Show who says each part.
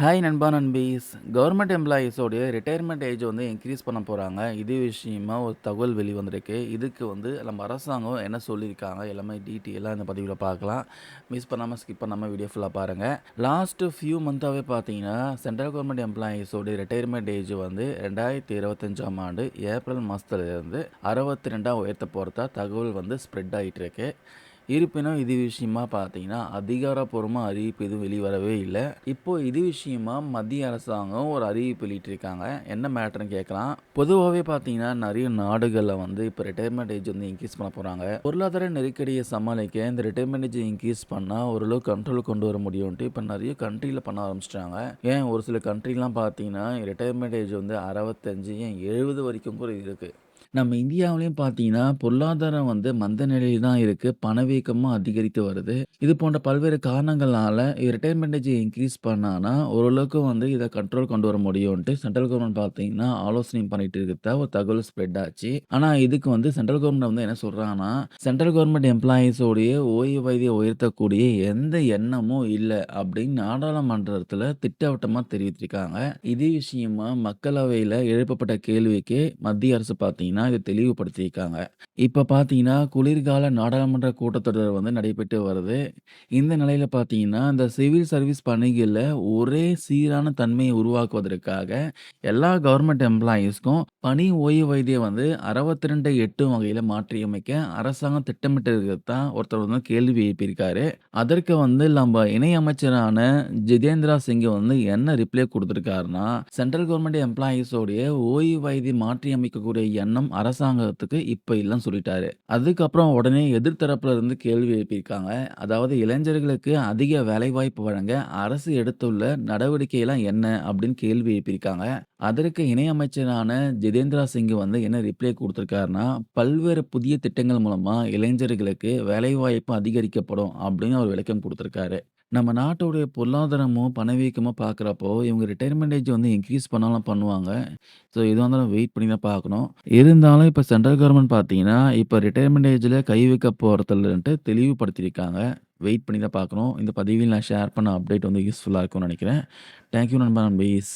Speaker 1: Hi நண்பா நண்பீஸ். Government எம்ப்ளாயீஸோடைய ரிட்டையர்மெண்ட் ஏஜ் வந்து இன்க்ரீஸ் பண்ண போகிறாங்க இது விஷயமா ஒரு தகவல் வெளி வந்திருக்கு இதுக்கு வந்து நம்ம அரசாங்கம் என்ன சொல்லியிருக்காங்க எல்லாமே டீட்டெயிலாக இந்த பதிவில் பார்க்கலாம். மிஸ் பண்ணாமல் ஸ்கிப் பண்ணாமல் வீடியோ ஃபுல்லாக பாருங்கள் லாஸ்ட்டு ஃபியூ மந்த்தாகவே பார்த்தீங்கன்னா சென்ட்ரல் கவர்மெண்ட் எம்ப்ளாயீஸோடைய ரிட்டையர்மெண்ட் ஏஜ் வந்து ரெண்டாயிரத்தி இருபத்தஞ்சாம் ஆண்டு ஏப்ரல் மாதத்துலேருந்து அறுபத்தி ரெண்டாக உயர்த்த போகிறதா தகவல் வந்து ஸ்ப்ரெட் ஆகிட்டு இருக்கு இருப்பினும் இது விஷயமா பார்த்தீங்கன்னா அதிகாரப்பூர்வமாக அறிவிப்பு எதுவும் வெளிவரவே இல்லை. இப்போ இது விஷயமா மத்திய அரசாங்கம் ஒரு அறிவிப்பு வெளியிட்டிருக்காங்க. என்ன மேட்டர்னு கேட்கலாம். பொதுவாகவே பார்த்தீங்கன்னா நிறைய நாடுகளில் வந்து இப்போ ரிட்டையர்மெண்ட் ஏஜ் வந்து இன்க்ரீஸ் பண்ண போகிறாங்க பொருளாதார நெருக்கடியை சமாளிக்க இந்த ரிட்டையர்மெண்ட் ஏஜ் இன்க்ரீஸ் பண்ணால் ஓரளவு கண்ட்ரோல் கொண்டு வர முடியும்ட்டு இப்போ நிறைய கண்ட்ரியில் பண்ண ஆரம்பிச்சிட்டாங்க. ஏன் ஒரு சில கண்ட்ரிலாம் பார்த்தீங்கன்னா ரிட்டையர்மெண்ட் ஏஜ் வந்து அறுபத்தஞ்சு ஏன் எழுபது வரைக்கும் கூட இருக்குது நம்ம இந்தியாவிலையும் பார்த்தீங்கன்னா, பொருளாதாரம் வந்து மந்த நிலையில் தான் இருக்கு. பணவீக்கமும் அதிகரித்து வருது. இது போன்ற பல்வேறு காரணங்களால ரிட்டயர்மெண்ட் ஏஜ் இன்க்ரீஸ் பண்ணானா, ஓரளவுக்கு வந்து இத கண்ட்ரோல் கொண்டு வர முடியும்ன்ட்டு சென்ட்ரல் கவர்மெண்ட் பார்த்தீங்கன்னா, ஆலோசனை பண்ணிட்டு இருக்கிறதா ஒரு தகவல் ஸ்ப்ரெட் ஆச்சு. ஆனா, இதுக்கு வந்து சென்ட்ரல் கவர்மெண்ட் வந்து என்ன சொல்றாங்கன்னா, சென்ட்ரல் கவர்மெண்ட் எம்ப்ளாயீஸ் உடைய வயதை உயர்த்தக்கூடிய எந்த எண்ணமும் இல்ல அப்படின்னு நாடாளுமன்றத்தில் திட்டவட்டமா தெரிவித்திருக்காங்க. இதே விஷயமா மக்களவையில எழுப்பப்பட்ட கேள்விக்கு மத்திய அரசு பார்த்தீங்கன்னா, இதை தெளிவுபடுத்தியிருக்காங்க. இப்ப பார்த்தீங்கன்னா, குளிர்கால நாடாளுமன்ற கூட்டத்தொடர் வந்து நடைபெற்று வருது. இந்த நிலையில பார்த்தீங்கன்னா, இந்த சிவில் சர்வீஸ் பணிகள்ல ஒரே சீரான தன்மையை உருவாக்குவதற்காக எல்லா கவர்மெண்ட் எம்ப்ளாயீஸ்க்கும் பணி ஓய்வு வைத்தியம் வந்து 62 எட்டும் வகையில மாற்றியமைக்க அரசாங்கம் திட்டமிட்டு இருக்கிறது தான் ஒருத்தர் வந்து கேள்வி எழுப்பியிருக்காரு. அதற்கு வந்து நம்ம இணை அமைச்சரான ஜிதேந்திரா சிங் வந்து என்ன ரிப்ளை குடுத்திருக்காருன்னா, சென்ட்ரல் கவர்மெண்ட் எம்ப்ளாயீஸ் உடைய மாற்றி மாற்றியமைக்கக்கூடிய எண்ணம் அரசாங்கத்துக்கு இப்ப இல்லைன்னு சொல்லிட்டாரு. அதுக்கப்புறம் உடனே எதிர்த்தரப்புல இருந்து கேள்வி எழுப்பியிருக்காங்க. அதாவது இளைஞர்களுக்கு அதிக வேலைவாய்ப்பு வழங்க அரசு எடுத்துள்ள நடவடிக்கையெல்லாம் என்ன? அப்படின்னு கேள்வி எழுப்பியிருக்காங்க. அதற்கு இணை அமைச்சரான ஜிதேந்திரா சிங் வந்து என்ன ரிப்ளை கொடுத்துருக்காருன்னா பல்வேறு புதிய திட்டங்கள் மூலமா இளைஞர்களுக்கு வேலைவாய்ப்பு அதிகரிக்கப்படும் அப்படின்னு அவர் விளக்கம் கொடுத்துருக்காரு நம்ம நாட்டுடைய பொருளாதாரமும், பணவீக்கமும் பார்க்குறப்போ, இவங்க ரிட்டயர்மெண்ட் ஏஜ் வந்து இன்க்ரீஸ் பண்ணாலும் பண்ணுவாங்க. ஸோ எதுவா இருந்தாலும் வெயிட் பண்ணி தான் பார்க்கணும். இருந்தாலும் இப்ப சென்ட்ரல் கவர்மெண்ட் பார்த்தீங்கன்னா, இப்ப ரிட்டயர்மெண்ட் ஏஜ்ல கை வைக்க போறதில்லன்ட்டு தெளிவுபடுத்தியிருக்காங்க. வெயிட் பண்ணி தான் பார்க்கணும். இந்த பதிவில் நான் ஷேர் பண்ண அப்டேட் வந்து யூஸ்ஃபுல்லா இருக்கும்னு நினைக்கிறேன். தேங்க் யூ நண்பா நண்பீஸ்.